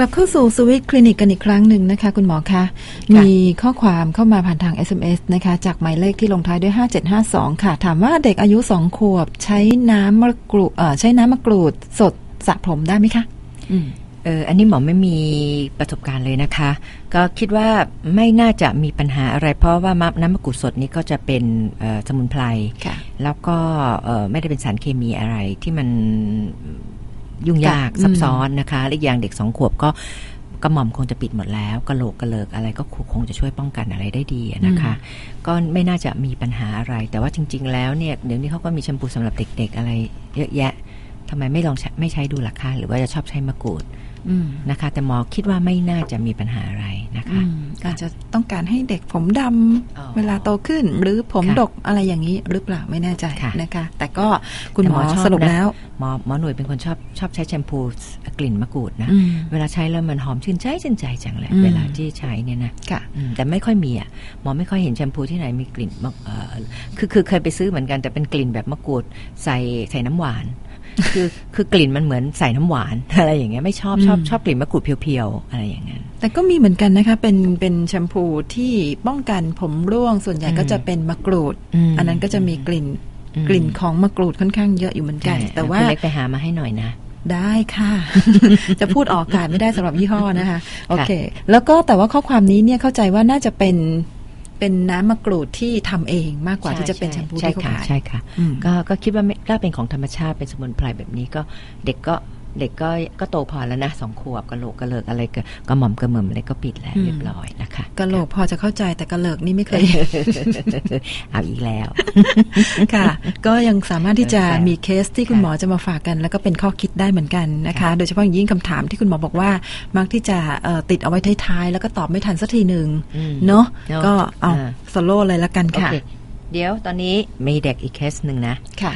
ลับเข้าสู่สวิตคลินิกกันอีกครั้งหนึ่งนะคะ คุณหมอคะ มีข้อความเข้ามาผ่านทาง SMS นะคะ จากหมายเลขที่ลงท้ายด้วย 5752 ค่ะ ถามว่าเด็กอายุสองขวบ ใช้น้ำมะกรูดเอ่อใช้น้ำมะกรูดสดสระผมได้ไหมคะอืมเอออันนี้หมอไม่มีประสบการณ์เลยนะคะ ก็คิดว่าไม่น่าจะมีปัญหาอะไร เพราะว่ามะน้ำมะกรูดสดนี่ก็จะเป็นเอ่อสมุนไพรค่ะแล้วก็เอ่อไม่ได้เป็นสารเคมีอะไรที่มัน ยุ่งยากค่ะซับซ้อนนะคะและอีกอย่างเด็กสองขวบก็กระหม่อมคงจะปิดหมดแล้วกระโหลกกระเลิกอะไรก็คงจะช่วยป้องกันอะไรได้ดีอะนะคะ ก็ไม่น่าจะมีปัญหาอะไร แต่ว่าจริง ๆ แล้วเนี่ยเดี๋ยวนี้เขาก็มีแชมพูสำหรับเด็ก ๆ อะไรเยอะแยะทำไมไม่ลองใช้ไม่ใช้ดูล่ะคะหรือว่าจะชอบใช้มะกรูดอืม นะคะ แต่หมอคิดว่าไม่น่าจะมีปัญหาอะไรนะคะอืมอาจจะต้องการให้เด็กผมดอ๋อำเวลาโตขึ้น หรือผมค่ะดกอะไรอย่างนี้หรือเปล่าไม่แน่ใจค่ะนะคะ แต่ก็คุณหมอแต่หมอชอบสรุปนะแล้วหมอหมอหน่วยเป็นคนชอบชอบใช้แชมพูกลิ่นมะกรูดนะอืมเวลาใช้แล้วมันหอมชื่นใจชื่นใจจังเลยอืมเวลาที่ใช้เนี่ยนะค่ะอืมแต่ไม่ค่อยมีอะหมอไม่ค่อยเห็นแชมพูที่ไหนมีกลิ่นมะเอ่อคือคือเคยไปซื้อเหมือนกันแต่เป็นกลิ่นแบบมะกรูดใส่ใส่น้ำหวาน คือคือกลิ่นมันเหมือนใส่น้ำหวานอะไรอย่างเงี้ยไม่ชอบชอบอืมชอบกลิ่นมะกรูดเพียวๆอะไรอย่างเงี้ยแต่ก็มีเหมือนกันนะคะ เป็นเป็นแชมพูที่ป้องกันผมร่วงส่วนใหญ่อืมก็จะเป็นมะกรูดอืมอันนั้นก็จะมีกลิ่นอืมกลิ่นของมะกรูดค่อนข้างเยอะอยู่เหมือนกันใช่แต่ว่าคุณเล็กไปหามาให้หน่อยนะได้ค่ะ จะพูดออกอากาศไม่ได้สำหรับยี่ห้อนะคะ โอเค แล้วก็แต่ว่าข้อความนี้เนี่ยเข้าใจว่าน่าจะเป็น เป็นน้ำมะกรูดที่ทำเองมากกว่าที่จะเป็นแชมพูใช่ที่เขาค่ะขายใช่ค่ะอืมก็ก็คิดว่าไม่ถ้าเป็นของธรรมชาติเป็นสมุนไพรแบบนี้ก็เด็กก็ เด็กก็ก็โตพอแล้วนะสองขวบกระโหลกกระเลิกอะไรก็ก็หม่อมกระเหม่มอะไรก็ปิดแล้วอืมเรียบร้อยนะคะกะโหลกพอจะเข้าใจแต่กะเลิกนี่ไม่เคยเอาอีกแล้ว ค่ะ ก็ยังสามารถที่จะเออใช่มีเคสที่คุณค่ะหมอจะมาฝากกัน แล้วก็เป็นข้อคิดได้เหมือนกันนะคะ โดยเฉพาะอย่างยิ่งคำถามที่คุณหมอบอกว่า มักที่จะเอ่อติดเอาไว้ท้ายๆแล้วก็ตอบไม่ทันสักทีหนึ่งอืมเนาะเนอะก็เอาอ่าสโล่เลยละกันโอค่ะเคเดี๋ยวตอนนี้มีเด็กอีกเคสหนึ่งนะค่ะ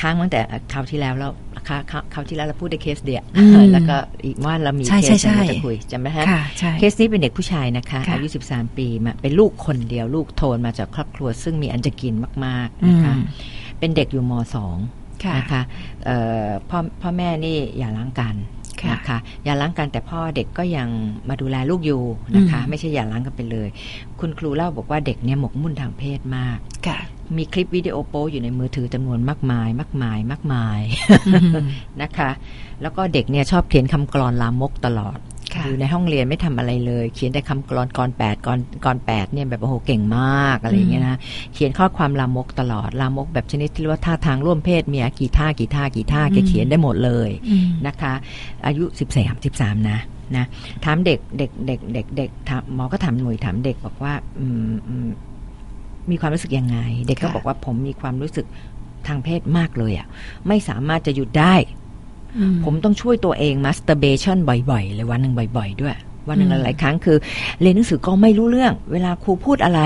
ค้างตั้งแต่คราวที่แล้วแล้ว คราวคราวคราวที่แล้วเราพูดได้เคสเดียวอืมแล้วก็อีกว่าเรามีใช่เคใช่สหนึ่งใช่เราจะคุยจำไหมฮะค่ะใช่เคสนี้เป็นเด็กผู้ชายนะคะค่ะอายุ 13 ปีมาเป็นลูกคนเดียวลูกโทนมาจากครอบครัว ซึ่งมีอันจะกินมากๆนะคะอืมเป็นเด็กอยู่มสองค่ะนะคะเอ่อพ่อพ่อแม่นี่อย่าล้างกันค่ะนะคะอย่าล้างกันแต่พ่อเด็กก็ยังมาดูแลลูกอยู่นะคะอืมไม่ใช่อย่าล้างกันไปเลย คุณครูเล่าบอกว่าเด็กเนี่ยหมกมุ่นทางเพศมากค่ะ มีคลิปวิดีโอโป๊อยู่ในมือถือจำนวนมากมาย มากมาย มากมายอืมนะคะ แล้วก็เด็กเนี่ยชอบเขียนคำกรอนลามกตลอดค่ะอยู่ในห้องเรียนไม่ทำอะไรเลย เขียนแต่คำกรอนกรแปดกรกรแปดเนี่ยแบบโอ้โหเก่งมากอะไรอย่างเงี้ยนะเขียนข้อความลามกตลอดลามกแบบชนิดที่เรียกว่าท่าทางร่วมเพศเมียกี่ท่ากี่ท่ากี่ท่าแกเขียนได้หมดเลยอืมนะคะ อายุสิบสามสิบสามนะนะถามเด็กเด็กเด็กเด็กเด็กถามหมอก็ถามหน่วยถามเด็กบอกว่า อืมอื มมีความรู้สึกยังไง เด็กก็ค่ะบอกว่าผมมีความรู้สึกทางเพศมากเลยอะ่ะ ไม่สามารถจะหยุดได้อืผมต้องช่วยตัวเอง masturbation บ่อยๆเลยวันหนึ่งบ่อย ๆ ด้วย วันหนึ่งอืมหลายๆครั้งคือ เรียนหนังสือก็ไม่รู้เรื่อง เวลาครูพูดอะไร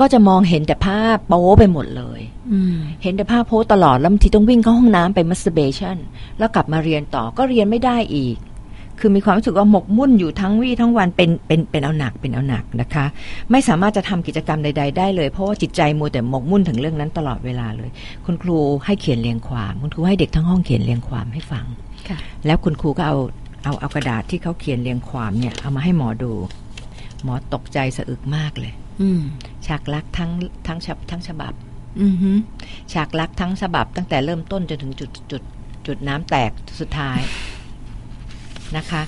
ก็จะมองเห็นแต่ภาพโป๊ไปหมดเลยอืมเห็นแต่ภาพโป๊ตลอดแล้วบางทีต้องวิ่งเข้าห้องน้ำไป masturbation แล้วกลับมาเรียนต่อก็เรียนไม่ได้อีก คือมีความรู้สึกว่าหมกมุ่นอยู่ทั้งวี่ทั้งวันเป็นเป็นเป็นเอาหนักเป็นเอาหนักนะคะ ไม่สามารถจะทำกิจกรรมใด ๆ ได้เลยเพราะว่าจิตใจมัวแต่หมกมุ่นถึงเรื่องนั้นตลอดเวลาเลย คุณครูให้เขียนเรียงความ คุณครูให้เด็กทั้งห้องเขียนเรียงความให้ฟังค่ะแล้วคุณครูก็เอาเอาเอากระดาษที่เขาเขียนเรียงความเนี่ยเอามาให้หมอดู หมอตกใจสะอึกมากเลย อืมฉากลักษณ์ทั้งทั้งฉบับทั้งฉบับอืมฮึฉากลักษณ์ทั้งฉบับตั้งแต่เริ่มต้นจนถึงจุดจุดจุดน้ำแตกสุดท้าย นะคะ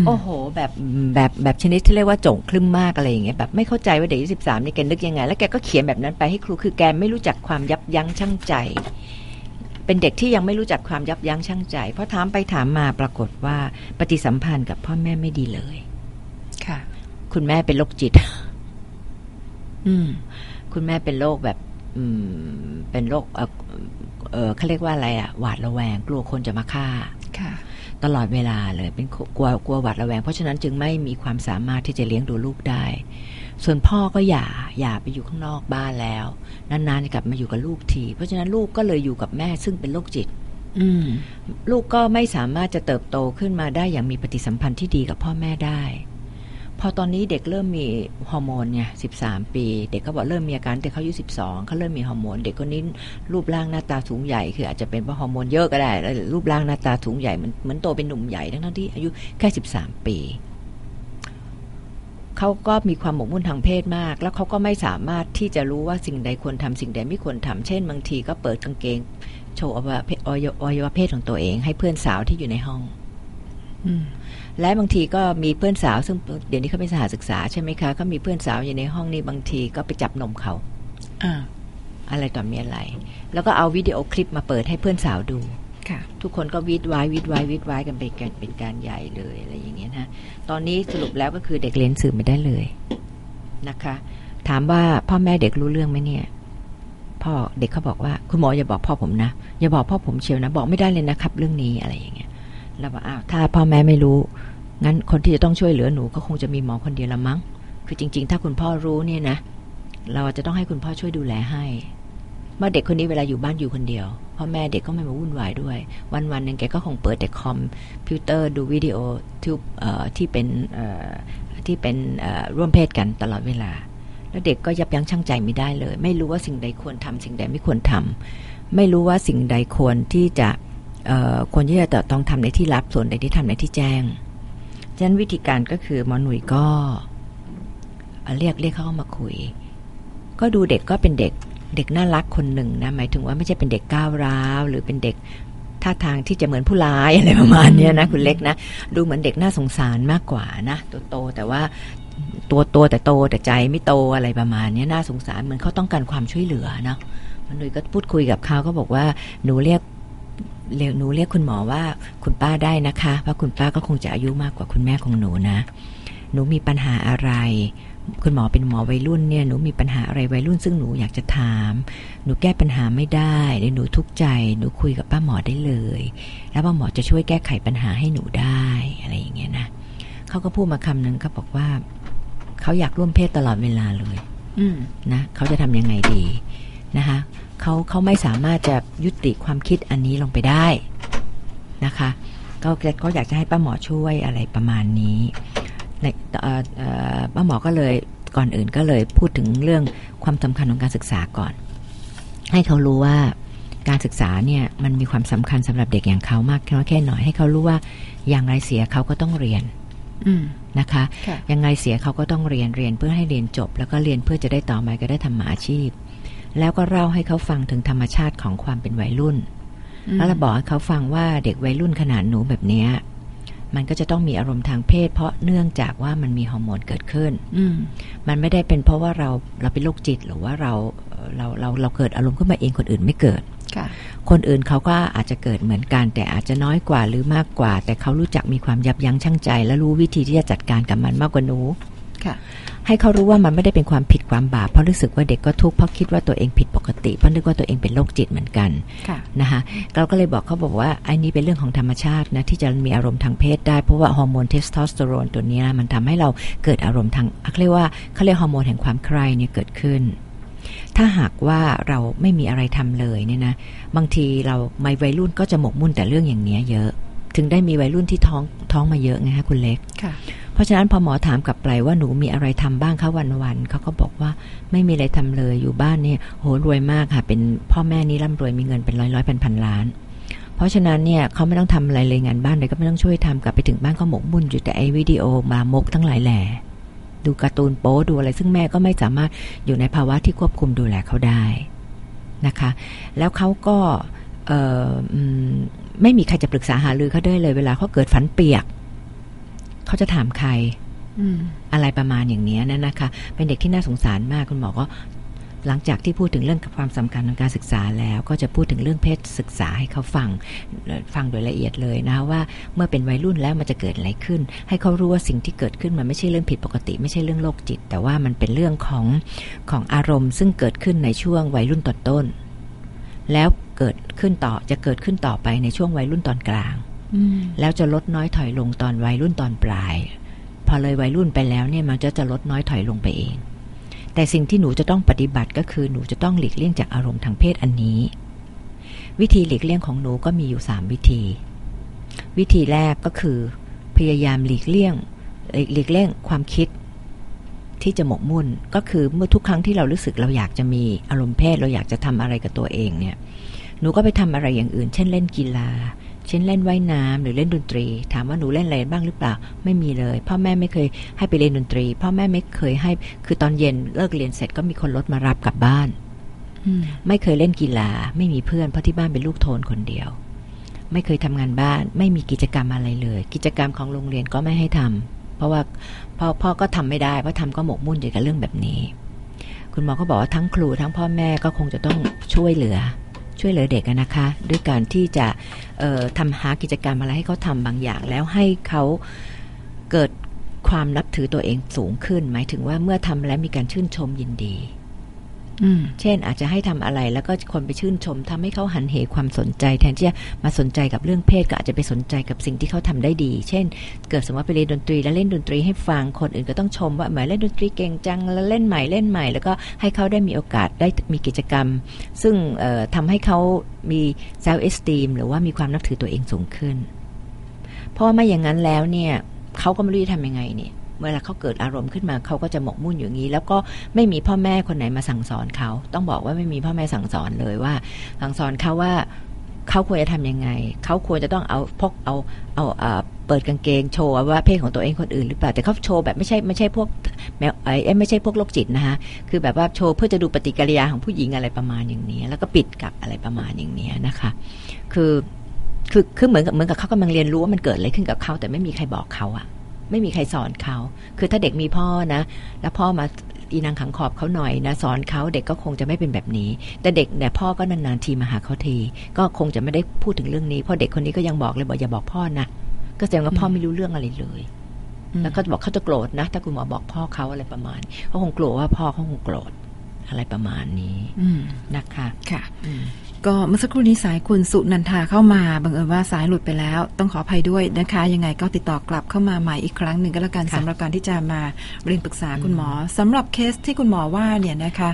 มโอ้โห แบบแบบแบบชนิดที่เรียกว่าโจ่งคลึ้มมากอะไรอย่างเงี้ยแบบไม่เข้าใจว่าเด็กยี่สิบสามนี่แกนึกยังไง แล้วแกก็เขียนแบบนั้นไปให้ครูคือแกไม่รู้จักความยับยั้งชั่งใจ เป็นเด็กที่ยังไม่รู้จักความยับยั้งชั่งใจเพราะถามไปถามมาปรากฏว่าปฏิสัมพันธ์กับพ่อแม่ไม่ดีเลย ค่ะ คุณแม่เป็นโรคจิต อืม คุณแม่เป็นโรคแบบ อืม เป็นโรคเออเออเขาเรียกว่าอะไรอะหวาดระแวง กลัวคนจะมาฆ่า ค่ะ ตลอดเวลาเลยเป็นกลัวกลัวหวาดระแวง เพราะฉะนั้นจึงไม่มีความสามารถที่จะเลี้ยงดูลูกได้ ส่วนพ่อก็อย่าอย่าไปอยู่ข้างนอกบ้านแล้ว นานๆจะกลับมาอยู่กับลูกที เพราะฉะนั้นลูกก็เลยอยู่กับแม่ซึ่งเป็นโรคจิตอืมลูกก็ไม่สามารถจะเติบโตขึ้นมาได้อย่างมีปฏิสัมพันธ์ที่ดีกับพ่อแม่ได้ พอตอนนี้เด็กเริ่มมีฮอร์โมนเนี่ยสิบสามปี เด็กก็บอกเริ่มมีอาการแต่เขาอายุสิบสองเขาเริ่มมีฮอร์โมนเด็กคนนี้รูปร่างหน้าตาสูงใหญ่คืออาจจะเป็นเพราะฮอร์โมนเยอะก็ได้รูปร่างหน้าตาสูงใหญ่เหมือนเหมือนโตเป็นหนุ่มใหญ่ทั้งที่อายุแค่สิบสามปีเขาก็มีความหมกมุ่นทางเพศมาก แล้วเขาก็ไม่สามารถที่จะรู้ว่าสิ่งใดควรทำสิ่งใดไม่ควรทำเช่น บางทีก็เปิดกางเกง โชว์อวัยวะเพศของตัวเอง ให้เพื่อนสาวที่อยู่ในห้อง อืม และบางทีก็มีเพื่อนสาวซึ่งเดี๋ยวนี้เขาเป็นสหศึกษาใช่ไหมคะก็มีเพื่อนสาวอยู่ในห้องนี้บางทีก็ไปจับนมเขาอ่าอะไรต่อมีอะไร แล้วก็เอาวิดีโอคลิปมาเปิดให้เพื่อนสาวดูค่ะ ทุกคนก็วิดไว้วิดไว้วิดไว้กันไปกันเป็นการใหญ่เลยอะไรอย่างเงี้ยนะตอนนี้สรุปแล้วก็คือเด็กเรียนสื่อไม่ได้เลยนะคะ ถามว่าพ่อแม่เด็กรู้เรื่องไหมเนี่ยพ่อเด็กเขาบอกว่าคุณหมออย่าบอกพ่อผมนะอย่าบอกพ่อผมเชียวนะ บอกไม่ได้เลยนะครับ เรื่องนี้อะไรอย่างเงี้ย แล้วบอกอ้าวถ้าพ่อแม่ไม่รู้ งั้นคนที่จะต้องช่วยเหลือหนูก็คงจะมีหมอคนเดียวละมั้ง คือจริง ๆ ถ้าคุณพ่อรู้เนี่ยนะ เราจะต้องให้คุณพ่อช่วยดูแลให้เมื่อเด็กคนนี้เวลาอยู่บ้านอยู่คนเดียวพ่อแม่เด็กก็ไม่มาวุ่นวายด้วย วันวันๆหนึ่งแกก็คงเปิดแต่คอมพิวเตอร์ดูวิดีโอที่เอ่อที่เป็นเอ่อที่เป็นเอ่อร่วมเพศกันตลอดเวลา แล้วเด็กก็ยับยั้งชั่งใจไม่ได้เลย ไม่รู้ว่าสิ่งใดควรทำสิ่งใดไม่ควรทำไม่รู้ว่าสิ่งใดควรที่จะเควรที่จะต้องทำในที่ลับส่วนใดที่ทำในที่แจ้งฉะนั้นวิธีการก็คือหมอหนุ่ยก็เเรียกเรียกเขาเข้ามาคุย ก็ดูเด็กก็เป็นเด็กเด็กน่ารักคนหนึ่งนะหมายถึงว่าไม่ใช่เป็นเด็กก้าวร้าว หรือเป็นเด็กท่าทางที่จะเหมือนผู้ร้ายอะไรประมาณนี้นะคุณเล็กนะดูเหมือนเด็กน่าสงสารมากกว่านะตัวโตแต่ว่าตัวโตแต่โตแต่ใจไม่โตอะไรประมาณนี้น่าสงสารเหมือนเขาต้องการความช่วยเหลือเนาะมันหนุ่ยก็พูดคุยกับเขาก็บอกว่าหนูเรียก เรียกหนูเรียกคุณหมอว่าคุณป้าได้นะคะ เพราะคุณป้าก็คงจะอายุมากกว่าคุณแม่ของหนูนะ หนูมีปัญหาอะไร คุณหมอเป็นหมอวัยรุ่นเนี่ยหนูมีปัญหาอะไรวัยรุ่น ซึ่งหนูอยากจะถาม หนูแก้ปัญหาไม่ได้หรือหนูทุกข์ใจ หนูคุยกับป้าหมอได้เลย แล้วป้าหมอจะช่วยแก้ไขปัญหาให้หนูได้อะไรอย่างเงี้ยนะเขาก็พูดมาคำหนึ่งเขาบอกว่าเขาอยากร่วมเพศตลอดเวลาเลยอืมนะเขาจะทำยังไงดีนะคะ เขาเขาไม่สามารถจะยุติความคิดอันนี้ลงไปได้นะคะก็ก็อยากจะให้ป้าหมอช่วยอะไรประมาณนี้ในเอ่อเอ่อป้าหมอก็เลยก่อนอื่นก็เลยพูดถึงเรื่องความสำคัญของการศึกษาก่อน ให้เขารู้ว่าการศึกษาเนี่ยมันมีความสำคัญสำหรับเด็กอย่างเขามากน้อยแค่หน่อยให้เขารู้ว่าอย่างไรเสียเขาก็ต้องเรียนอืมนะคะค่ะยังไงเสียเขาก็ต้องเรียนเรียนเพื่อให้เรียนจบ แล้วก็เรียนเพื่อจะได้ต่อมาก็ได้ทำมาอาชีพ แล้วก็เล่าให้เขาฟังถึงธรรมชาติของความเป็นวัยรุ่น แล้วเราบอกให้เขาฟังว่าเด็กวัยรุ่นขนาดหนูแบบเนี้ยมันก็จะต้องมีอารมณ์ทางเพศ เพราะเนื่องจากว่ามันมีฮอร์โมนเกิดขึ้น อืมมันไม่ได้เป็นเพราะว่าเราเราเป็นโรคจิตหรือว่าเราเอ่อเราเราเราเกิดอารมณ์ขึ้นมาเองคนอื่นไม่เกิดค่ะคนอื่นเขาก็อาจจะเกิดเหมือนกัน แต่อาจจะน้อยกว่าหรือมากกว่า แต่เขารู้จักมีความยับยั้งชั่งใจ และรู้วิธีที่จะจัดการกับมันมากกว่าหนูค่ะ ให้เขารู้ว่ามันไม่ได้เป็นความผิดความบาปเพราะรู้สึกว่าเด็กก็ทุกข์เพราะคิดว่าตัวเองผิดปกติเพราะนึกว่าตัวเองเป็นโรคจิตเหมือนกันค่ะนะคะเราก็เลยบอกเขาบอกว่าไอ้นี้เป็นเรื่องของธรรมชาตินะที่จะมีอารมณ์ทางเพศได้เพราะว่าฮอร์โมนเทสโทสเตอโรนตัวเนี้ยมันทำให้เราเกิดอารมณ์ทางเขาเรียกว่าเขาเรียกฮอร์โมนแห่งความใคร่เนี่ยเกิดขึ้นถ้าหากว่าเราไม่มีอะไรทำเลยเนี่ยนะบางทีเราไม่วัยรุ่นก็จะหมกมุ่นแต่เรื่องอย่างเนี้ยเยอะ ถึงได้มีวัยรุ่นที่ท้องท้องมาเยอะไงคะคุณเล็กค่ะ เพราะฉะนั้นพอหมอถามกลับไปว่าหนูมีอะไรทำบ้างคะวันๆเขาก็บอกว่าไม่มีอะไรทำเลยอยู่บ้านเนี่ยโหรวยมากค่ะ เป็นพ่อแม่นี่ร่ำรวยมีเงินเป็นร้อยร้อยพันพันล้าน เพราะฉะนั้นเนี่ยเขาไม่ต้องทำอะไรเลยงานบ้านเลยก็ไม่ต้องช่วยทำกลับไปถึงบ้านก็หมกมุ่นอยู่แต่ไอ้วิดีโอมามกทั้งหลายแหล่ดูการ์ตูนโป๊ดูอะไร ซึ่งแม่ก็ไม่สามารถอยู่ในภาวะที่ควบคุมดูแลเขาได้นะคะ แล้วเขาก็ไม่มีใครจะปรึกษาหารือเขาได้เลยเวลาเขาเกิดฝันเปียก เขาจะถามใครอืมอะไรประมาณอย่างนี้นะนะคะ เป็นเด็กที่น่าสงสารมากคุณหมอก็หลังจากที่พูดถึงเรื่องความสำคัญของการศึกษาแล้ว ก็จะพูดถึงเรื่องเพศศึกษาให้เขาฟังเอ่อฟังโดยละเอียดเลยนะว่าเมื่อเป็นวัยรุ่นแล้วมันจะเกิดอะไรขึ้น ให้เขารู้ว่าสิ่งที่เกิดขึ้นมันไม่ใช่เรื่องผิดปกติ ไม่ใช่เรื่องโรคจิต แต่ว่ามันเป็นเรื่องของของอารมณ์ ซึ่งเกิดขึ้นในช่วงวัยรุ่นตอนต้น แล้วเกิดขึ้นต่อจะเกิดขึ้นต่อไปในช่วงวัยรุ่นตอนกลางอืม แล้วจะลดน้อยถอยลงตอนวัยรุ่นตอนปลาย พอเลยวัยรุ่นไปแล้วเนี่ยมันจะจะลดน้อยถอยลงไปเอง แต่สิ่งที่หนูจะต้องปฏิบัติก็คือหนูจะต้องหลีกเลี่ยงจากอารมณ์ทางเพศอันนี้ วิธีหลีกเลี่ยงของหนูก็มีอยู่สามวิธี วิธีแรกก็คือ พยายามหลีกเลี่ยงหลีกหลีกเลี่ยงความคิดที่จะหมกมุ่นก็คือเมื่อทุกครั้งที่เรารู้สึกเราอยากจะมีอารมณ์เพศเราอยากจะทำอะไรกับตัวเองเนี่ยหนูก็ไปทำอะไรอย่างอื่น เช่นเล่นกีฬา ช่นเล่นว่ายน้ำหรือเล่นดนตรี ถามว่าหนูเล่นอะไรบ้างหรือเปล่า ไม่มีเลย พ่อแม่ไม่เคยให้ไปเรียนดนตรี พ่อแม่ไม่เคยให้ คือตอนเย็นเลิกเรียนเสร็จก็มีคนรถมารับกลับบ้านอืมไม่เคยเล่นกีฬา ไม่มีเพื่อนเพราะที่บ้านเป็นลูกโทนคนเดียว ไม่เคยทำงานบ้าน ไม่มีกิจกรรมอะไรเลย กิจกรรมของโรงเรียนก็ไม่ให้ทำเพราะว่าพ่อพ่อก็ทำไม่ได้เพราะทำก็หมกมุ่นอยู่กับเรื่องแบบนี้ คุณหมอก็บอกว่าทั้งครูทั้งพ่อแม่ก็คงจะต้องช่วยเหลือ ช่วยเหลือเด็กนะคะ ด้วยการที่จะเอ่อทำหากิจกรรมอะไรให้เขาทำบางอย่าง แล้วให้เขาเกิดความนับถือตัวเองสูงขึ้น หมายถึงว่าเมื่อทำแล้วมีการชื่นชมยินดี เช่นอาจจะให้ทำอะไรแล้วก็คนไปชื่นชมทำให้เขาหันเหความสนใจ แทนที่จะมาสนใจกับเรื่องเพศก็อาจจะไปสนใจกับสิ่งที่เขาทำได้ดี เช่น เกิดสมมติว่าไปเรียนดนตรีแล้วเล่นดนตรีให้ฟังคนอื่นก็ต้องชมว่าหมเล่นดนตรีเก่งจังแล้วเล่นใหม่เล่นใหม่ แล้วก็ให้เขาได้มีโอกาสได้มีกิจกรรม ซึ่งเอ่อทำให้เขามี self esteem หรือว่ามีความนับถือตัวเองสูงขึ้น เพราะว่าไม่อย่างนั้นแล้วเนี่ยเขาก็ไม่รู้จะทำยังไงเนี่ย เวลาเขาเกิดอารมณ์ขึ้นมาเขาก็จะหมกมุ่นอย่างนี้ แล้วก็ไม่มีพ่อแม่คนไหนมาสั่งสอนเขา ต้องบอกว่าไม่มีพ่อแม่สั่งสอนเลยว่า สั่งสอนเขาว่าเขาควรจะทำยังไง เขาควรจะต้องเอาพกเอาเอาเอ่อเปิดกางเกงโชว์ว่าเพศของตัวเองคนอื่นหรือเปล่า แต่เขาโชว์แบบไม่ใช่ไม่ใช่พวกแมวไอ้ไม่ใช่พวกโรคจิตนะคะคือแบบว่าโชว์เพื่อจะดูปฏิกิริยาของผู้หญิงอะไรประมาณอย่างนี้ แล้วก็ปิดกับอะไรประมาณอย่างนี้นะคะ คือคือคือเหมือนกับเหมือนกับเขากำลังเรียนรู้ว่ามันเกิดอะไรขึ้นกับเขาแต่ไม่มีใครบอกเขาอะ ไม่มีใครสอนเขา คือถ้าเด็กมีพ่อนะ แล้วพ่อมาอีนางขังขอบเขาหน่อยนะสอนเขาเด็กก็คงจะไม่เป็นแบบนี้ แต่เด็กเนี่ยพ่อก็นานๆทีมาหาเขาที ก็คงจะไม่ได้พูดถึงเรื่องนี้เพราะเด็กคนนี้ก็ยังบอกเลยบอกอย่าบอกพ่อนะก็แสดงว่าพ่อไม่รู้เรื่องอะไรเลยแล้วก็บอกเขาจะโกรธนะ ถ้าคุณหมอบอกพ่อเขาอะไรประมาณเขาคงกลัวว่าพ่อเขาคงโกรธอะไรประมาณนี้อืมนะคะค่ะอืม ก็เมื่อสักครู่นี้สายคุณสุนันทาเข้ามาบังเอิญว่าสายหลุดไปแล้ว ต้องขออภัยด้วยนะคะ ยังไงก็ติดต่อกลับเข้ามาใหม่อีกครั้งหนึ่งก็แล้วกันค่ะสำหรับการที่จะมาเรียนปรึกษาคุณหมอสำหรับเคสที่คุณหมอว่าเนี่ยนะคะ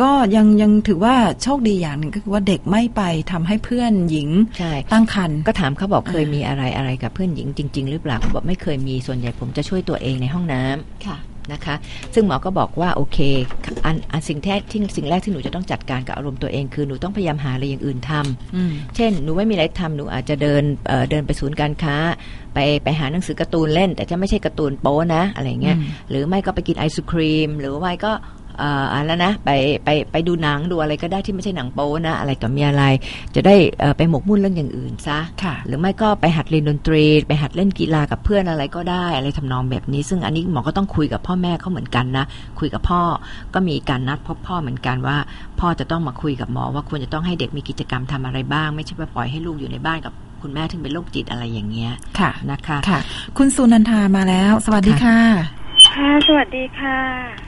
ก็ยังยังถือว่าโชคดีอย่างหนึ่งก็คือว่าเด็กไม่ไปทำให้เพื่อนหญิงใช่ตั้งครรภ์ก็ถามเขาบอกอ่าเคยมีอะไรอะไรกับเพื่อนหญิงจริง ๆ หรือเปล่าเขาบอกไม่เคยมีส่วนใหญ่ผมจะช่วยตัวเองในห้องน้ำค่ะ นะคะ ซึ่งหมอก็บอกว่าโอเคอันอันสิ่งแท้ที่สิ่งแรกที่หนูจะต้องจัดการกับอารมณ์ตัวเองคือหนูต้องพยายามหาอะไรอย่างอื่นทำอืมเช่นหนูไม่มีอะไรทำหนูอาจจะเดินเอ่อเดินไปศูนย์การค้า ไปไปหาหนังสือการ์ตูนเล่น แต่จะไม่ใช่การ์ตูนโป๊นะอะไรเงี้ยอืมหรือไม่ก็ไปกินไอศครีม หรือไม่ก็เอ่ออะไรนะไปไปไปดูหนังดูอะไรก็ได้ที่ไม่ใช่หนังโป๊นะอะไรต่อมีอะไร จะได้เอ่อไปหมกมุ่นเรื่องอย่างอื่นซะค่ะหรือไม่ก็ไปหัดเรียนดนตรี ไปหัดเล่นกีฬากับเพื่อนอะไรก็ได้อะไรทำนองแบบนี้ ซึ่งอันนี้หมอก็ต้องคุยกับพ่อแม่เขาเหมือนกันนะ คุยกับพ่อก็มีการนัดพบพ่อเหมือนกันว่า พ่อจะต้องมาคุยกับหมอว่าควรจะต้องให้เด็กมีกิจกรรมทำอะไรบ้าง ไม่ใช่ว่าปล่อยให้ลูกอยู่ในบ้านกับคุณแม่ที่เป็นโรคจิตอะไรอย่างเงี้ยค่ะนะคะ ค่ะ คุณสุนันทามาแล้ว สวัสดีค่ะ ค่ะ สวัสดีค่ะ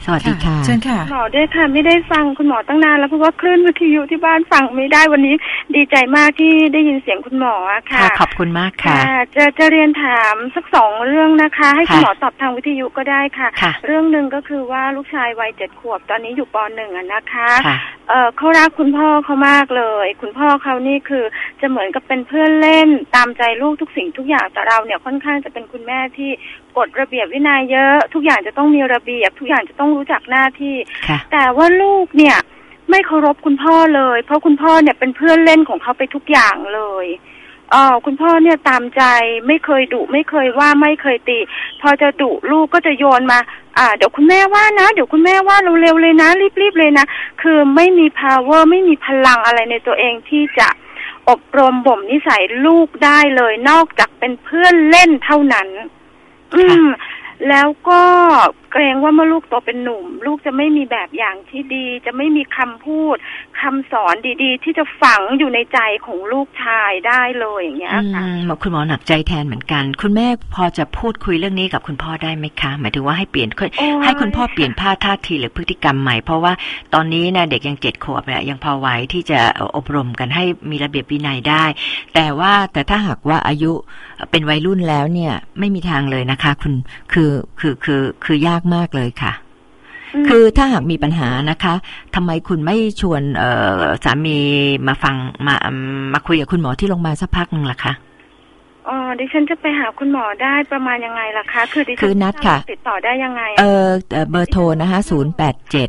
สวัสดีค่ะเชิญค่ะ หมอด้วยค่ะ ไม่ได้ฟังคุณหมอตั้งนานแล้วเพราะว่าคลื่นวิทยุที่บ้านฟังไม่ได้วันนี้ดีใจมากที่ได้ยินเสียงคุณหมออะค่ะค่ะ ขอบคุณมากค่ะ จะจะเรียนถามสักสองเรื่องนะคะ ให้คุณค่ะหมอตอบทางวิทยุก็ได้ค่ะค่ะ เรื่องหนึ่งก็คือว่าลูกชายวัยเจ็ดขวบตอนนี้อยู่ปหนึ่งอะนะคะค่ะเออเขารักคุณพ่อเขามากเลย คุณพ่อเขานี่คือจะเหมือนกับเป็นเพื่อนเล่นตามใจลูกทุกสิ่งทุกอย่างแต่เราเนี่ยค่อนข้างจะเป็นคุณแม่ที่กฎระเบียบวินัยเยอะทุกอย่างจะต้องมีระเบียบ ทุกอย่างจะต้องรู้จักหน้าที่ค่ะแต่ว่าลูกเนี่ย ไม่เคารพคุณพ่อเลย เพราะคุณพ่อเนี่ยเป็นเพื่อนเล่นของเขาไปทุกอย่างเลยเออคุณพ่อเนี่ยตามใจไม่เคยดุไม่เคยว่าไม่เคยตี พอจะดุลูกก็จะโยนมา อ่า เดี๋ยวคุณแม่ว่านะ เดี๋ยวคุณแม่ว่าเร็วๆเลยนะ รีบๆเลยนะ คือไม่มี power ไม่มีพลังอะไรในตัวเองที่จะอบรมบ่มนิสัยลูกได้เลย นอกจากเป็นเพื่อนเล่นเท่านั้น อืม แล้วก็ เกรงว่าเมื่อลูกโตเป็นหนุ่ม ลูกจะไม่มีแบบอย่างที่ดี จะไม่มีคำพูดคำสอนดีๆ ที่จะฝังอยู่ในใจของลูกชายได้เลยอย่างเงี้ยค่ะอืมคุณหมอหนักใจแทนเหมือนกัน คุณแม่พอจะพูดคุยเรื่องนี้กับคุณพ่อได้ไหมคะหมายถึงว่าให้เปลี่ยนโอ้ยให้คุณพ่อเปลี่ยนท่าท่าทีหรือพฤติกรรมใหม่ เพราะว่าตอนนี้นะเด็กยังเจ็ดขวบเนี่ยยังพอไหวที่จะอบรมกันให้มีระเบียบวินัยได้ แต่ว่าแต่ถ้าหากว่าอายุเป็นวัยรุ่นแล้วเนี่ยไม่มีทางเลยนะคะ คุณคือคือคือคือยากมากเลยค่ะมคือถ้าหากมีปัญหานะคะทำไมคุณไม่ชวนเอ่อสามีมาฟังมามาคุยกับคุณหมอที่โรงพยาบาลสักพักหนึ่งล่ะคะอ๋อดิฉันจะไปหาคุณหมอได้ประมาณยังไงล่ะคะ คือดิฉัคือนัดค่ะ ติดต่อได้ยังไง เออเอ่อเบอร์โทรนะคะศูนย์แปดเจ็ด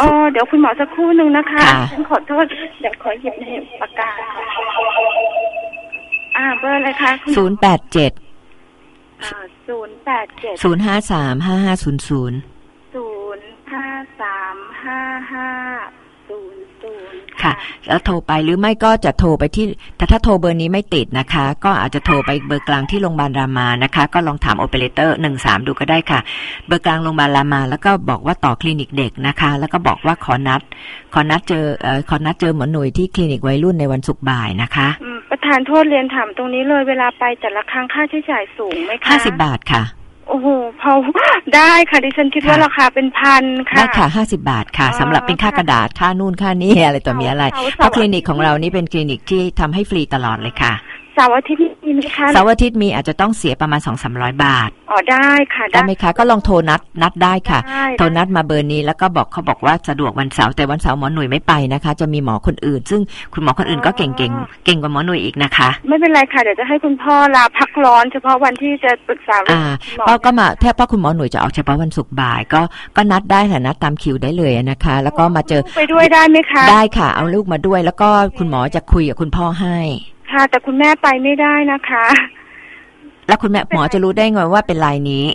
อ๋อเดี๋ยวคุณหมอสักครู่หนึ่งนะคะค่ะฉันขอโทษเดี๋ยวขอหยิบในปากกาอ่าเบอร์อะไรคะคุณศูนย์แปดเจ็ด ศูนย์แปดเจ็ดศูนย์ห้าสามห้าห้าศูนย์ศูนย์ศูนย์ห้าสามห้าห้าศูนย์ศูนย์ค่ะ แล้วโทรไปหรือไม่ก็จะโทรไปที่แต่ถ้าโทรเบอร์นี้ไม่ติดนะคะ ก็อาจจะโทรไปเบอร์กลางที่โรงพยาบาลรามานะคะ ก็ลองถามโอเปอเรเตอร์หนึ่งสามดูก็ได้ค่ะ เบอร์กลางโรงพยาบาลรามา แล้วก็บอกว่าต่อคลินิกเด็กนะคะ แล้วก็บอกว่าขอนัด ขอนัดเจอเอ่อขอนัดเจอหมอหนุ่ยที่คลินิกวัยรุ่นในวันศุกร์บ่ายนะคะอืม ประธานโทษเรียนถามตรงนี้เลยเวลาไปแต่ละครั้งค่าใช้จ่ายสูงไหมคะห้าสิบบาทค่ะ โอ้โหพอได้ค่ะดิฉันคิดว่าค่ะราคาเป็นพันค่ะได้ค่ะห้าสิบาทค่ะอ๋อสำหรับเป็นค่ากระดาษค่านู่นค่านี่อะไรต่อมีอะไรเสาร์เพราะเสาร์คลินิกของเรานี่เป็นคลินิกที่ทำให้ฟรีตลอดเลยค่ะ เสาร์อาทิตย์มีไหมคะเสาร์อาทิตย์มีอาจจะต้องเสียประมาณสองสามร้อยบาท อ๋อได้ค่ะได้ไหมคะ ก็ลองโทรนัดนัดได้ค่ะได้โทรนัดมาเบอร์นี้แล้วก็บอกเขาบอกว่าสะดวกวันเสาร์แต่วันเสาร์หมอหนุ่ยไม่ไปนะคะ จะมีหมอคนอื่น ซึ่งคุณหมอคนอื่นก็เก่งเก่งเก่งกว่าหมอหนุ่ยอีกนะคะ ไม่เป็นไรค่ะเดี๋ยวจะให้คุณพ่อลาพักร้อนเฉพาะวันที่จะปรึกษาเรื่อ่าคุณหมอเพราะก็มาแทบว่าคุณหมอหนุ่ยจะออกเฉพาะวันศุกร์บ่าย ก็ก็นัดได้ค่ะนัดตามคิวได้เลยนะคะ แล้วก็มาเจอไปด้วยได้ไหมคะ ได้ค่ะ เอาลูกมาด้วย แล้วก็คุณหมอจะคุยกับคุณพ่อให้ ค่ะ แต่คุณแม่ไปไม่ได้นะคะ แล้วคุณแม่หมอจะรู้ได้ไงว่าเป็นลายนี้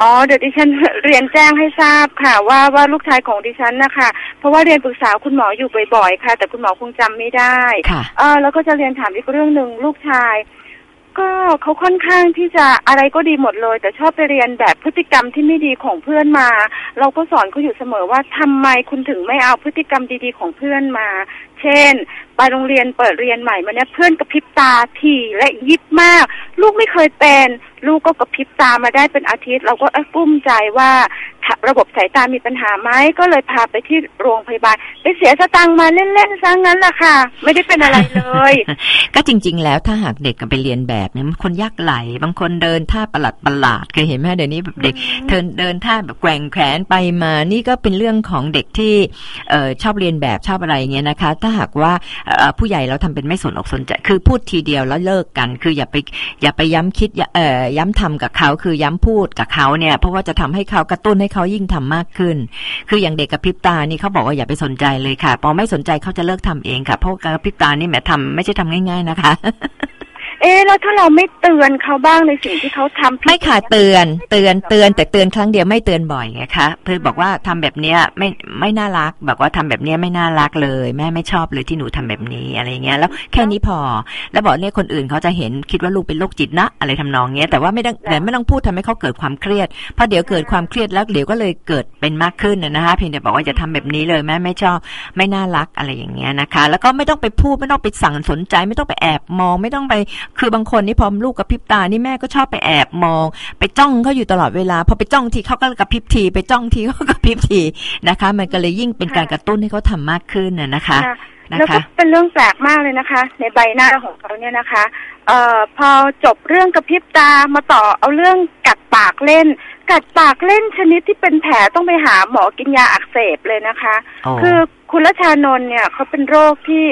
อ๋อเดี๋ยวดิฉันเรียนแจ้งให้ทราบค่ะ ว่าว่าลูกชายของดิฉันนะคะเพราะว่าเรียนปรึกษาคุณหมออยู่บ่อยๆค่ะ แต่คุณหมอคงจำไม่ได้ค่ะเออแล้วก็จะเรียนถามอีกเรื่องหนึ่งลูกชาย ก็เขาค่อนข้างที่จะอะไรก็ดีหมดเลย แต่ชอบไปเรียนแบบพฤติกรรมที่ไม่ดีของเพื่อนมา เราก็สอนเขาอยู่เสมอว่าทำไมคุณถึงไม่เอาพฤติกรรมดีๆของเพื่อนมา เช่นไปโรงเรียนเปิดเรียนใหม่มาเนี่ยเพื่อนกระพริบตาถี่และยิบมาก ลูกไม่เคยเป็น ลูกก็กระพริบตามาได้เป็นอาทิตย์ เราก็เอ้ยกลุ้มใจว่าถ้าระบบสายตามีปัญหาไหมก็เลยพาไปที่โรงพยาบาลไปเสียสตังค์มาเล่นๆซะงั้นแหละค่ะ ไม่ได้เป็นอะไรเลย ก็จริง ๆ แล้วถ้าหากเด็กไปเรียนแบบเนี่ยมันคนยากไหลบางคนเดินท่าประหลาดประหลาดเคยเห็นไหมเดี๋ยวนี้แบบเด็กเดินเดินท่าแบบแกว่งแขนไปมานี่ก็เป็นเรื่องของเด็กที่เออชอบเรียนแบบชอบอะไรอย่างเงี้ยนะคะ ถ้าหากว่าเอ่อผู้ใหญ่เราทำเป็นไม่สนอกสนใจ คือพูดทีเดียวแล้วเลิกกัน คืออย่าไปอย่าไปย้ำคิดย่าเอ่อย้ำทำกับเขาคือย้ำพูดกับเขาเนี่ย เพราะว่าจะทำให้เขากระตุ้นให้เขายิ่งทำมากขึ้น คืออย่างเด็กกับพริบตานี่เขาบอกว่าอย่าไปสนใจเลยค่ะพอไม่สนใจเขาจะเลิกทำเองค่ะเพราะการะพริบตานี่แหมทำไม่ใช่ทำง่าย ๆนะคะ เอ๊ะแล้วถ้าเราไม่เตือนเขาบ้างในสิ่งที่เขาทำผิดไม่ค่ะเตือนเตือนเตือนแต่เตือนครั้งเดียวไม่เตือนบ่อยไงคะเพื่อบอกว่าทำแบบเนี้ยไม่ไม่น่ารักบอกว่าทำแบบเนี้ยไม่น่ารักเลย แม่ไม่ชอบเลยที่หนูทำแบบนี้อะไรเงี้ยแล้วแค่นี้พอ แล้วบอกเนี่ยคนอื่นเขาจะเห็นคิดว่าลูกเป็นโรคจิตนะอะไรทำนองเนี้ยแต่ว่าไม่ต้องแต่ไม่ต้องพูดทำให้เขาเกิดความเครียดเพราะเดี๋ยวเกิดความเครียดแล้วเดี๋ยวก็เลยเกิดเป็นมากขึ้นนะนะคะเพียงแต่บอกว่าจะทำแบบนี้เลยแม่ไม่ชอบไม่น่ารักอะไรอย่างเงี้ยนะคะ แล้วก็ไม่ต้องไปพูดไม่ต้องไปสั่งสนใจ ไม่ต้องไปแอบมองไม่ต้องไปคือบางคนนี่พอลูกกระพริบตานี่แม่ก็ชอบไปแอบมอง ไปจ้องเขาอยู่ตลอดเวลา พอไปจ้องทีเขาก็กระพริบที ไปจ้องทีเขาก็กระพริบทีนะคะ มันก็เลยยิ่งเป็นการกระตุ้นให้เขาทำมากขึ้นน่ะนะคะค่ะนะแล้วก็คะเป็นเรื่องแปลกมากเลยนะคะ ในใบหน้าของเขาเนี่ยนะคะ เอ่อพอจบเรื่องกระพริบตามาต่อเอาเรื่องกัดปากเล่น กัดปากเล่นชนิดที่เป็นแผลต้องไปหาหมอกินยาอักเสบเลยนะคะอ๋อคือคุณรัชานนท์เนี่ยเขาเป็นโรคที่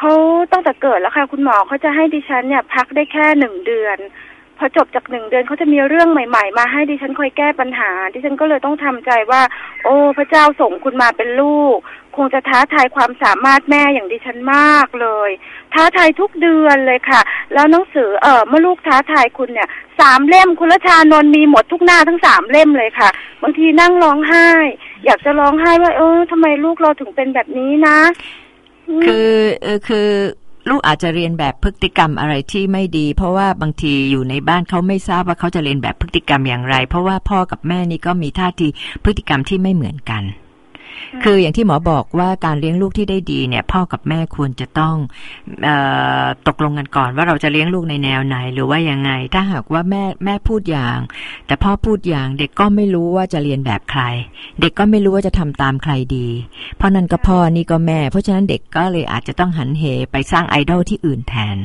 เขาตั้งแต่เกิดแล้วค่ะคุณหมอเขาจะให้ดิฉันเนี่ย พักได้แค่หนึ่งเดือนพอจบจากหนึ่งเดือนเขาจะมีเรื่องใหม่ ๆ มาให้ดิฉันคอยแก้ปัญหา ดิฉันก็เลยต้องทำใจว่า โอ้พระเจ้าส่งคุณมาเป็นลูก คงจะท้าทายความสามารถแม่อย่างดิฉันมากเลย ท้าทายทุกเดือนเลยค่ะ แล้วหนังสือเออเมื่อลูกท้าทายคุณเนี่ยสามเล่มคุณรัชานนท์มีหมดทุกหน้าทั้งสามเล่มเลยค่ะ บางทีนั่งร้องไห้ อยากจะร้องไห้ว่า เออทำไมลูกเราถึงเป็นแบบนี้นะ คือเออคือลูกอาจจะเรียนแบบพฤติกรรมอะไรที่ไม่ดี เพราะว่าบางทีอยู่ในบ้านเขาไม่ทราบว่าเขาจะเรียนแบบพฤติกรรมอย่างไร เพราะว่าพ่อกับแม่นี่ก็มีท่าทีพฤติกรรมที่ไม่เหมือนกัน คืออย่างที่หมอบอกว่าการเลี้ยงลูกที่ได้ดีเนี่ย พ่อกับแม่ควรจะต้องออตกลงกันก่อนว่าเราจะเลี้ยงลูกในแนวไหน หรือว่ายังไง ถ้าหากว่าแม่แม่พูดอย่าง แต่พ่อพูดอย่างเด็กก็ไม่รู้ว่าจะเรียนแบบใคร เด็กก็ไม่รู้ว่าจะทำตามใครดี เพราะนั่นก็พ่อนี่ก็แม่ เพราะฉะนั้นเด็กก็เลยอาจจะต้องหันเหไปสร้างไอดอลที่อื่นแทน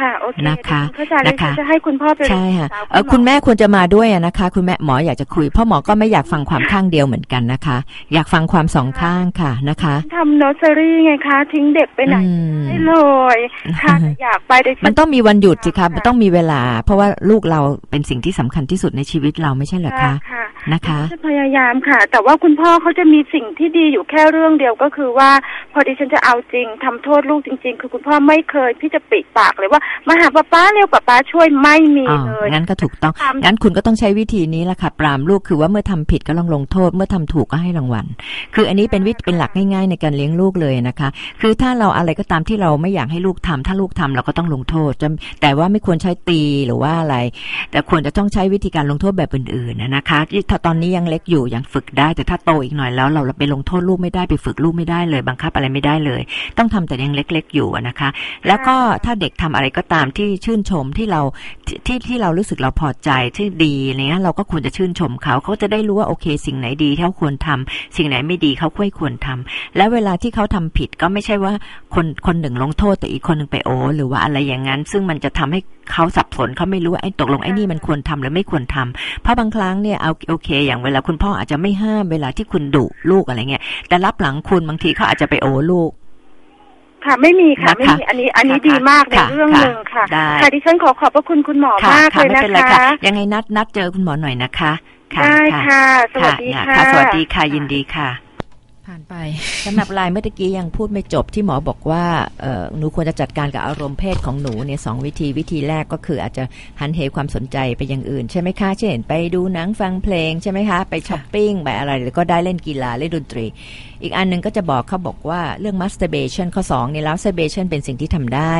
ค่ะโอเคนะคะเข้าใจเลยนะคะจะให้คุณพ่อไปใช่ค่ะปรึกษาเออหคุณแม่ควรจะมาด้วยอะนะคะ คุณแม่หมออยากจะคุยเพราะหมอก็ไม่อยากฟังความข้างเดียวเหมือนกันนะคะ อยากฟังความสองข้างค่ะนะคะทำเนอร์เซอรี่ไงคะ ทิ้งเด็กไปไหนอืมไม่เลยค่ะแต่อยากไปแต่มันต้องมีวันหยุดสิคะมันต้องมีเวลา เพราะว่าลูกเราเป็นสิ่งที่สำคัญที่สุดในชีวิตเราไม่ใช่เหรอคะค่ะนะคะจะพยายามค่ะ แต่ว่าคุณพ่อเขาจะมีสิ่งที่ดีอยู่แค่เรื่องเดียวก็คือว่า พอดิฉันจะเอาจริงทำโทษลูกจริง ๆ คือคุณพ่อไม่เคยที่จะปิดปากเลยว่ามาหาป้าป้าเร็วป้าป้าช่วยไม่มีอ๋อเลยงั้นก็ถูกต้องตามงั้นคุณก็ต้องใช้วิธีนี้แหละค่ะ ปรามลูกคือว่าเมื่อทำผิดก็ลองลงโทษ เมื่อทำถูกก็ให้รางวัล คืออันนี้เป็นวิธีเป็นหลักง่ายๆในการเลี้ยงลูกเลยนะคะ คือถ้าเราอะไรก็ตามที่เราไม่อยากให้ลูกทำถ้าลูกทำเราก็ต้องลงโทษจะแต่ว่าไม่ควรใช้ตีหรือว่าอะไร แต่ควรจะต้องใช้วิธีการลงโทษแบบอื่นๆนะนะคะที่ถ้าตอนนี้ยังเล็กอยู่ยังฝึกได้ แต่ถ้าโตอีกหน่อยแล้ว เราไปลงโทษลูกไม่ได้ไปฝึกลูกไม่ได้เลย บังคับอะไรไม่ได้เลย ต้องทำแต่ยังเล็ก ๆ อยู่อะนะคะ แล้วก็ถ้าเด็กทำอะไรก็ตามที่ชื่นชมที่เราที่ที่ที่เรารู้สึกเราพอใจที่ดีอะไรเงี้ยเราก็ควรจะชื่นชมเขาเขาจะได้รู้ว่าโอเค สิ่งไหนดีที่เขาควรทำสิ่งไหนไม่ดีเขาไม่ควรทำและเวลาที่เขาทำผิดก็ไม่ใช่ว่าคนคนหนึ่งลงโทษแต่อีกคนหนึ่งไปโอ้หรือว่าอะไรอย่างนั้น ซึ่งมันจะทำให้เขาสับสนเขาไม่รู้ว่าไอ้ตกลงไอ้นี่มันควรทำหรือไม่ควรทำเพราะบางครั้งเนี่ยเอาโอเค อย่างเวลาคุณพ่ออาจจะไม่ห้ามเวลาที่คุณดุลูกอะไรเงี้ยแต่รับหลังคุณบางทีเขาอาจจะไปโอ้ลูก ค่ะไม่มีค่ะนะคะไม่มีอันนี้อันนี้ค่ะดีมากในค่ะเรื่องค่ะหนึ่งค่ะได้ค่ะดิฉันขอขอบพระคุณคุณหมอค่ะมากค่ะเลยไม่นะเป็นไรคะค่ะยังไงนัดนัดเจอคุณหมอหน่อยนะคะค่ะได้ค่ะ สวัสดีค่ะค่ะค่ะสวัสดีค่ะยินดีค่ะ ผ่านไปสำหรับไลน์เมื่อกี้ยังพูดไม่จบที่หมอบอกว่าหนูควรจะจัดการกับอารมณ์เพศของหนูเนี่ยสองวิธีวิธีแรกก็คืออาจจะหันเหความสนใจไปอย่างอื่น ใช่ไหมคะ เช่นไปดูหนังฟังเพลงใช่ไหมคะ ไปช้อปปิ้งไปอะไรหรือก็ได้เล่นกีฬาเล่นดนตรี อีกอันหนึงก็จะบอกเขาบอกว่าเรื่อง masturbation ข้อ2เนี่ยแล้ว masturbation เป็นสิ่งที่ทำได้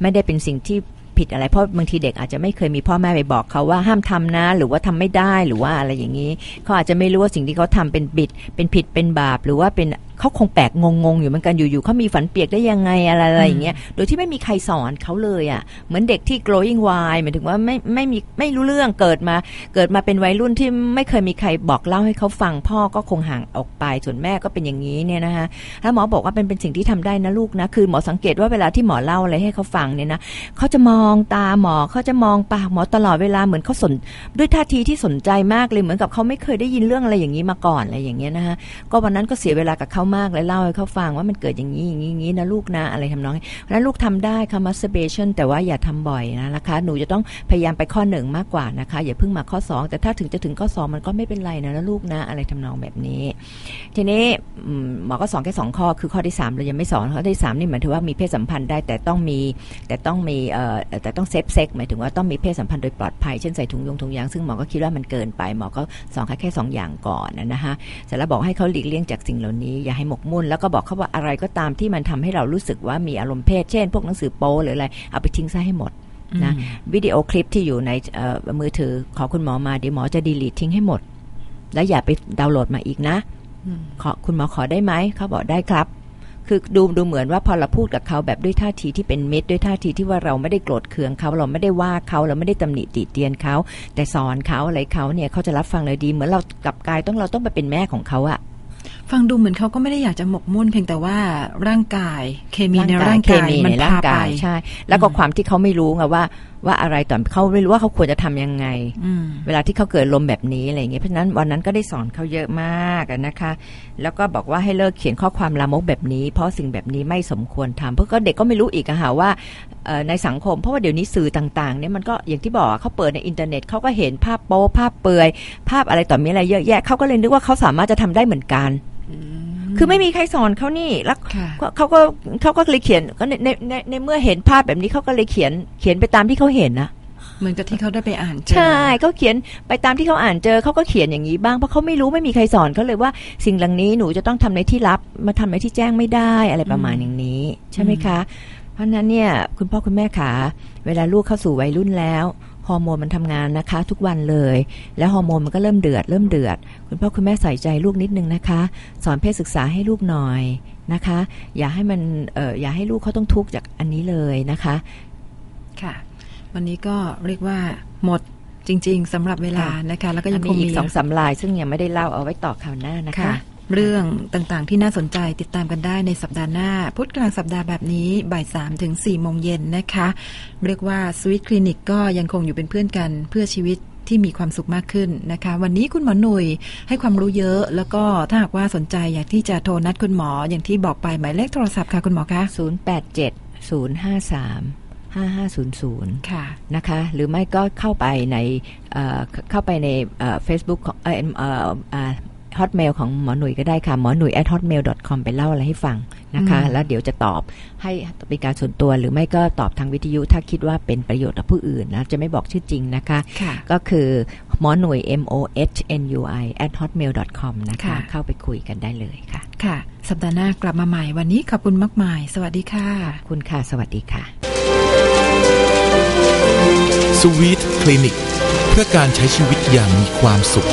ไม่ได้เป็นสิ่งที่ ผิดอะไร เพราะบางทีเด็กอาจจะไม่เคยมีพ่อแม่ไปบอกเขาว่าห้ามทำนะ หรือว่าทำไม่ได้หรือว่าอะไรอย่างนี้ เขาอาจจะไม่รู้ว่าสิ่งที่เขาทำเป็นบิด เป็นผิดเป็นบาป หรือว่าเป็นเขาคงแปลกงงๆอยู่เหมือนกันอยู่ๆเขามีฝันเปียกได้ยังไงอะไรอะไรอย่างเงี้ยโดยที่ไม่มีใครสอนเขาเลยอะเหมือนเด็กที่ growing wide หมายถึงว่าไม่ไม่มีไม่รู้เรื่องเกิดมาเกิดมาเป็นวัยรุ่นที่ไม่เคยมีใครบอกเล่าให้เขาฟังพ่อก็คงห่างออกไปส่วนแม่ก็เป็นอย่างนี้เนี่ยนะคะแล้วหมอบอกว่าเป็นเป็นสิ่งที่ทำได้นะลูกนะคือหมอสังเกตว่าเวลาที่หมอเล่าอะไรให้เขาฟังเนี่ยนะเขาจะมองตาหมอเขาจะมองปากหมอตลอดเวลาเหมือนเขาสนด้วยท่าทีที่สนใจมากเลยเหมือนกับเขาไม่เคยได้ยินเรื่องอะไรอย่างนี้มาก่อนอะไรอย่างเงี้ยนะคะก็วันนั้นก็เสียเวลากับเขามากเลยเล่าให้เขาฟังว่ามันเกิดอย่างนี้อย่างนี้อย่างนี้นะลูกนะอะไรทำนองนี้เพราะฉะนั้นลูกทำได้ค่ะ masturbation แต่ว่าอย่าทำบ่อยนะนะคะ หนูจะต้องพยายามไปข้อหนึ่งมากกว่านะคะ อย่าเพิ่งมาข้อ 2 แต่ถ้าถึงจะถึงข้อ 2 มันก็ไม่เป็นไรนะนะลูกนะอะไรทำนองแบบนี้ ทีนี้หมอก็สอนแค่สองข้อคือข้อที่3เรายังไม่สอนข้อที่3นี่หมายถึงว่ามีเพศสัมพันธ์ได้แต่ต้องมีแต่ต้องมีเอ่อแต่ต้องเซฟเซ็กหมายถึงว่าต้องมีเพศสัมพันธ์โดยปลอดภัยเช่นใส่ถุงยงถุงยางซึ่งหมอก็คิดว่ามันเกินไปหมอก็สอนแค่แค่สองอย่างก่อนนะนะคะเสร็จแล้วบอกให้เขาหลีกเลี่ยงจากสิ่งเหล่านี้อย่าให้หมกมุ่น แล้วก็บอกเขาว่าอะไรก็ตามที่มันทำให้เรารู้สึกว่ามีอารมณ์เพศเช่น พวกหนังสือโป๊หรืออะไรเอาไปทิ้งซะให้หมดนะวิดีโอคลิปที่อยู่ในเอ่อมือถือขอคุณหมอมาเดี๋ยวหมอจะดีลีททิ้งให้หมด แล้วอย่าไปดาวน์โหลดมาอีกนะอืมขอคุณหมอขอได้ไหมเขาบอกได้ครับ คือดูดูเหมือนว่าพอเราพูดกับเขาแบบด้วยท่าทีที่เป็นมิตรด้วยท่าทีที่ว่าเราไม่ได้โกรธเคืองเขาเราไม่ได้ว่าเขาเราไม่ได้ตำหนิติเตียนเขา แต่สอนเขาอะไรเขาเนี่ยเขาจะรับฟังเลยดี เหมือนเรากลับกลายต้องเราต้องไปเป็นแม่ของเขาอะ ฟังดูเหมือนเขาก็ไม่ได้อยากจะหมกมุ่นเพียงแต่ว่าร่างกายเคมีในร่างเคกายมีมันในร่างพาไปกายใช่ แล้วก็ความที่เขาไม่รู้ไงว่า ว่าอะไรตอนเขาไม่รู้ว่าเขาควรจะทำยังไงอืมเวลาที่เขาเกิดลมแบบนี้อะไรอย่างเงี้ยเพราะฉะนั้นวันนั้นก็ได้สอนเขาเยอะมากอะนะคะ แล้วก็บอกว่าให้เลิกเขียนข้อความลามกแบบนี้ เพราะสิ่งแบบนี้ไม่สมควรทำเพราะก็เด็กก็ไม่รู้อีกอะค่ะว่าเอ่อในสังคมเพราะว่าเดี๋ยวนี้สื่อต่างๆเนี่ยมันก็อย่างที่บอกอะเขาเปิดในอินเทอร์เน็ตเขาก็เห็นภาพโป๊ภาพเปลือย ภาพอะไรต่อมีอะไรเยอะแยะเขาก็เลยนึกว่าเขาสามารถจะทำได้เหมือนกัน คือไม่มีใครสอนเขานี่แล้วค่ะเขาเขาก็เขาก็เลยเขียนก็ในในในในเมื่อเห็นภาพแบบนี้เขาก็เลยเขียนเขียนไปตามที่เขาเห็นนะเหมือนกับที่เขาได้ไปอ่านเจอใช่เขาเขียนไปตามที่เขาอ่านเจอเขาก็เขียนอย่างนี้บ้างเพราะเขาไม่รู้ไม่มีใครสอนเขาเลยว่า สิ่งเหล่านี้หนูจะต้องทำในที่ลับมาทำในที่แจ้งไม่ได้อะไรประมาณอย่างนี้ ใช่ไหมคะ เพราะฉะนั้นเนี่ย คุณพ่อคุณแม่ขาเวลาลูกเข้าสู่วัยรุ่นแล้ว ฮอร์โมนมันทำงานนะคะ ทุกวันเลย แล้วฮอร์โมนมันก็เริ่มเดือด เริ่มเดือด คุณพ่อคุณแม่ใส่ใจลูกนิดนึงนะคะ สอนเพศศึกษาให้ลูกหน่อยนะคะ อย่าให้มันเอออย่าให้ลูกเขาต้องทุกข์จากอันนี้เลยนะคะ ค่ะ วันนี้ก็เรียกว่าหมดจริง ๆสำหรับเวลานะคะ แล้วก็ยังคมีงอีมีกสองสามลาย ซึ่งยังไม่ได้เล่าเอาไว้ต่อข่าวหน้านะคะค่ะ เรื่องต่างๆ ที่น่าสนใจติดตามกันได้ในสัปดาห์หน้า พุธกลางสัปดาห์แบบนี้บ่ายสามถึงสี่โมงเย็นนะคะ เรียกว่าสวิตคลินิกก็ยังคงอยู่เป็นเพื่อนกันเพื่อชีวิตที่มีความสุขมากขึ้นนะคะ วันนี้คุณหมอหนุ่ยให้ความรู้เยอะ แล้วก็ถ้าหากว่าสนใจอยากที่จะโทรนัดคุณหมออย่างที่บอกไปหมายเลขโทรศัพท์ค่ะคุณหมอคะ087 053 5500 ค่ะนะคะ หรือไม่ก็เข้าไปในเอ่อเข้าไปในเฟซบุ๊กของ เอ่อเอ่อเอ่อฮอตเมลของหมอหนุ่ยก็ได้ค่ะ หมอหนุ่ย at hotmail com ไปเล่าอะไรให้ฟังนะคะอืมแล้วเดี๋ยวจะตอบให้เป็นการส่วนตัวหรือไม่ก็ตอบทางวิทยุถ้าคิดว่าเป็นประโยชน์กับผู้อื่นนะจะไม่บอกชื่อจริงนะคะค่ะก็คือหมอหนุ่ย m o h n u i at hotmail com นะคะค่ะเข้าไปคุยกันได้เลยค่ะ ค่ะ สัปดาห์หน้ากลับมาใหม่วันนี้ขอบคุณมากมาย สวัสดีค่ะ คุณค่ะ สวัสดีค่ะสวีทคลินิกเพื่อการใช้ชีวิตอย่างมีความสุข